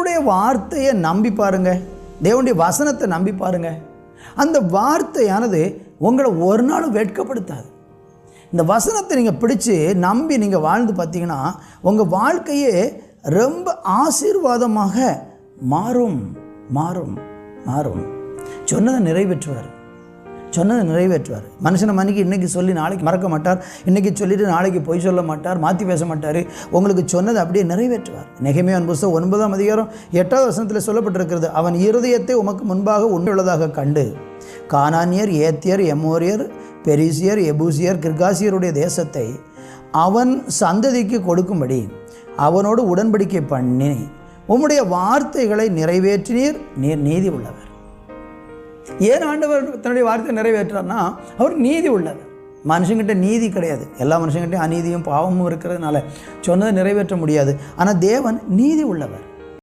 தேவனுடைய வார்த்தையை நம்பி பாருங்க. தேவனுடைய வசனத்தை நம்பி பாருங்க. அந்த வார்த்தையானது உங்களை ஒரு நாளும் வெட்கப்படுத்தாது. இந்த வசனத்தை நீங்கள் பிடிச்சு நம்பி நீங்கள் வாழ்ந்து பார்த்தீங்கன்னா உங்கள் வாழ்க்கையே ரொம்ப ஆசீர்வாதமாக மாறும் மாறும் மாறும். சொன்னதை நிறைவேற்றுவார். சொன்னதை நிறைவேற்றுவார். மனுஷனை மணிக்கு இன்றைக்கி சொல்லி நாளைக்கு மறக்க மாட்டார். இன்றைக்கி சொல்லிவிட்டு நாளைக்கு பொய் சொல்ல மாட்டார் மாற்றி பேச மாட்டார். உங்களுக்கு சொன்னதை அப்படியே நிறைவேற்றுவார். நெகமையான் புஸ்தகம் ஒன்பதாம் அதிகாரம் எட்டாவது வசனத்தில் சொல்லப்பட்டிருக்கிறது அவன் இருதயத்தை உமக்கு முன்பாக உண்மையுள்ளதாக கண்டு கானானியர் ஏத்தியர் எமோரியர் பெரிசியர் எபூசியர் கிர்காசியருடைய தேசத்தை அவன் சந்ததிக்கு கொடுக்கும்படி அவனோடு உடன்படிக்கை பண்ணி உம்முடைய வார்த்தைகளை நிறைவேற்றினீர் நீர் நீதி உள்ளவர். ஏன் ஆண்டவர் தன்னுடைய வார்த்தை நிறைவேற்றார்னா அவர் நீதி உள்ளவர் மனுஷங்கிட்ட நீதி கிடையாது. எல்லா மனுஷங்கிட்டையும் அநீதியும் பாவமும் இருக்கிறதுனால சொன்னதை நிறைவேற்ற முடியாது. ஆனால் தேவன் நீதி உள்ளவர்.